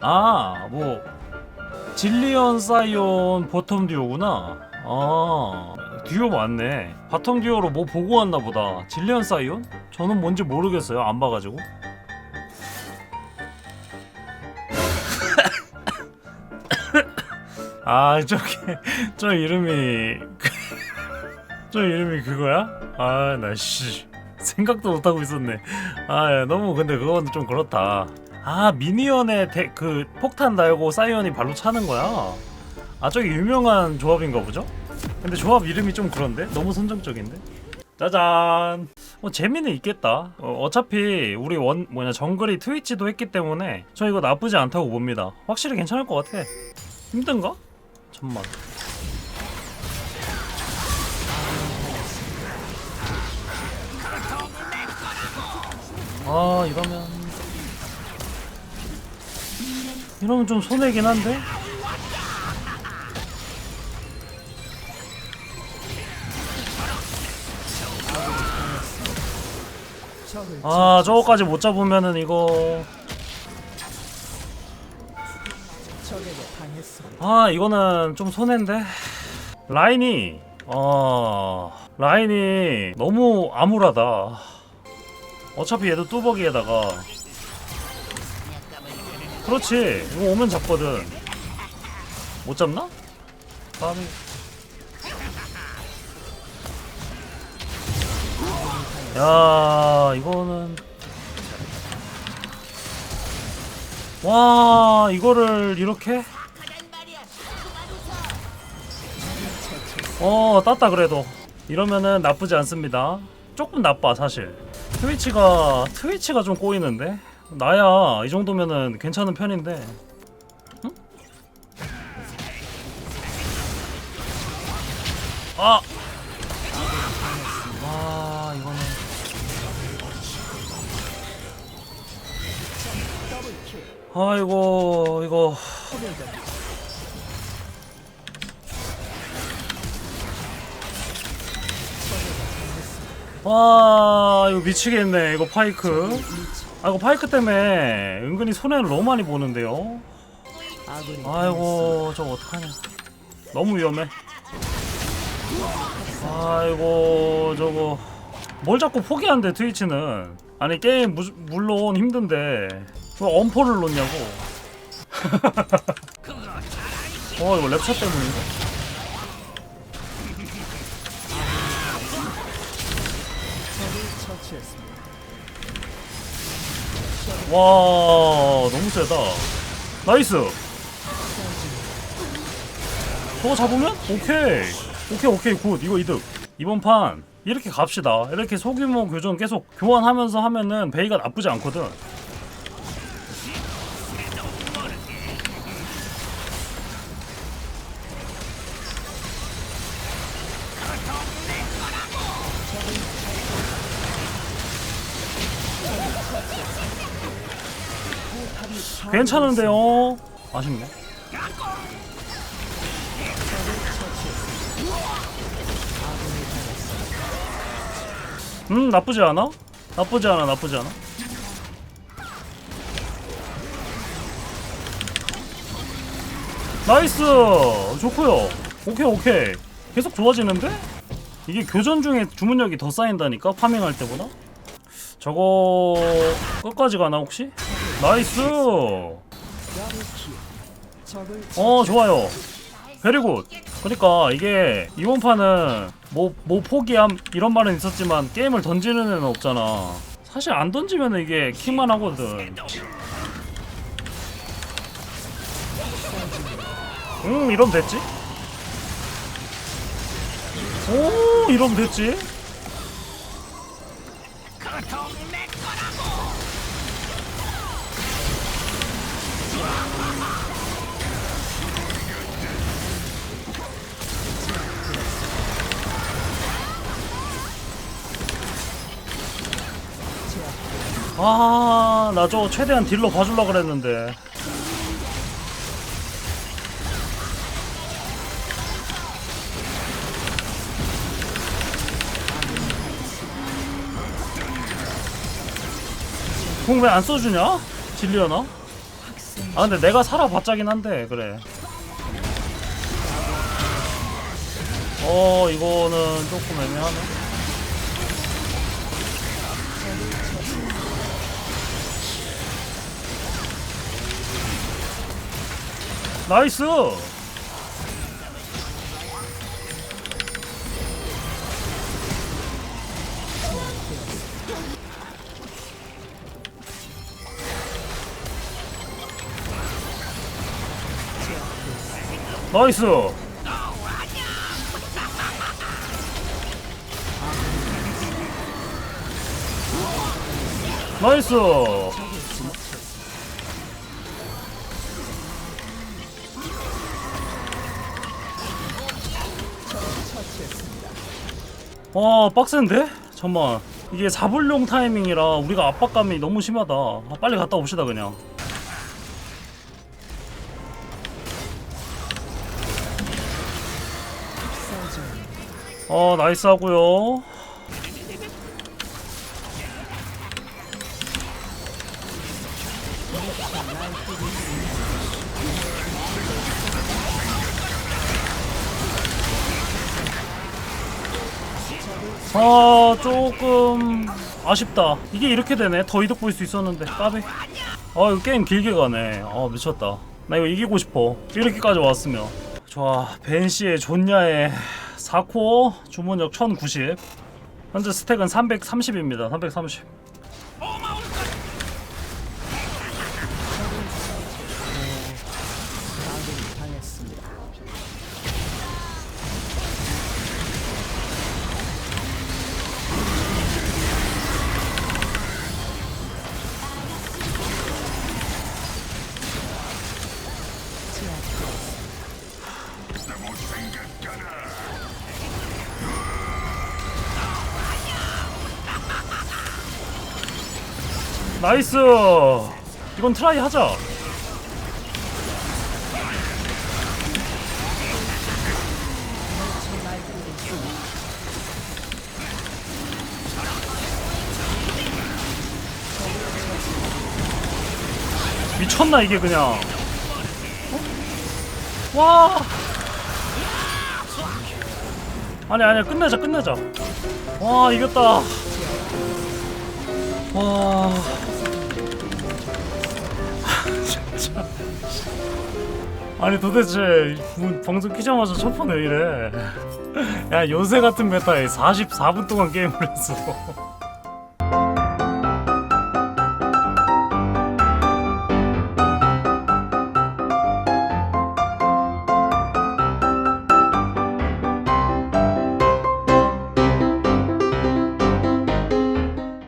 아, 뭐 질리언 사이온 보텀 듀오구나. 아, 듀오 맞네. 바텀 듀오로 뭐 보고 왔나 보다. 질리언 사이온? 저는 뭔지 모르겠어요. 안 봐가지고. 아, 저기 저 이름이 저 이름이 그거야? 아, 나 씨. 생각도 못 하고 있었네. 아, 야, 너무 근데 그건 좀 그렇다. 아, 미니언에 대, 그 폭탄 달고 사이언이 발로 차는 거야. 아, 저기 유명한 조합인가 보죠? 근데 조합 이름이 좀 그런데? 너무 선정적인데? 짜잔. 뭐 재미는 있겠다. 어, 어차피 우리 원 뭐냐 정글이 트위치도 했기 때문에 저 이거 나쁘지 않다고 봅니다. 확실히 괜찮을 것 같아. 힘든가? 잠만. 아 이러면 이러면 좀 손해긴 한데? 아 저거까지 못 잡으면은 이거. 아 이거는 좀 손해인데? 라인이 어 라인이 너무 암울하다. 어차피 얘도 뚜벅이에다가 그렇지. 이거 오면 잡거든. 못 잡나? 다음에. 야 이거는. 와 이거를 이렇게? 어 땄다 그래도. 이러면은 나쁘지 않습니다. 조금 나빠 사실. 트위치가 트위치가 좀 꼬이는데 나야 이 정도면은 괜찮은 편인데 응? 아! 아 이거는 아이고 이거 와 이거 미치겠네 이거 파이크 아 이거 파이크 때문에 은근히 손해를 너무 많이 보는데요. 아이고 저거 어떡하냐. 너무 위험해. 아이고 저거. 뭘 자꾸 포기한대 트위치는? 아니 게임 무, 물론 힘든데. 왜 엄포를 놓냐고. 어 이거 랩차 때문인가? 와 너무 세다. 나이스. 저거 잡으면? 오케이. 오케이 오케이. 굿. 이거 이득. 이번 판 이렇게 갑시다. 이렇게 소규모 교전 계속 교환하면서 하면은 베이가 나쁘지 않거든 괜찮은데요? 아쉽네. 음 나쁘지 않아? 나쁘지 않아 나쁘지 않아. 나이스! 좋고요. 오케이 오케이. 계속 좋아지는데? 이게 교전 중에 주문력이 더 쌓인다니까? 파밍할 때보다? 저거 끝까지 가나 혹시 나이스. 어 좋아요. 베리굿 그러니까 이게 이번 판은 뭐, 뭐 포기함 이런 말은 있었지만 게임을 던지는 애는 없잖아. 사실 안 던지면 이게 킥만 하거든. 음 이러면 됐지? 오 이러면 됐지 아, 나 저거 최대한 딜러 봐줄라 그랬는데. 궁 왜 안 써주냐? 질리려나? 아 근데 내가 살아봤자긴 한데 그래 어 이거는 조금 애매하네 나이스! 나이스! 나이스 와 빡센데? 잠만. 이게 잡을용 타이밍이라 우리가 압박감이 너무 심하다. 아, 빨리 갔다 옵시다 그냥. 어 나이스 하고요 아 조금 아쉽다. 이게 이렇게 되네. 더 이득 볼 수 있었는데. 까비. 아 이거 게임 길게 가네. 아 미쳤다. 나 이거 이기고 싶어. 이렇게까지 왔으면. 좋아. 벤시의 존야의 4코어 주문력 1090 현재 스택은 330입니다. 330 나이스. 이건 트라이 하자. 미쳤나 이게 그냥. 어? 와. 아니 아니야. 끝내자 끝내자. 와 이겼다. 와 아니 도대체 문- 방송 키자마자 첫 번에 왜 이래. 야 요새 같은 메타에 44분 동안 게임을 했어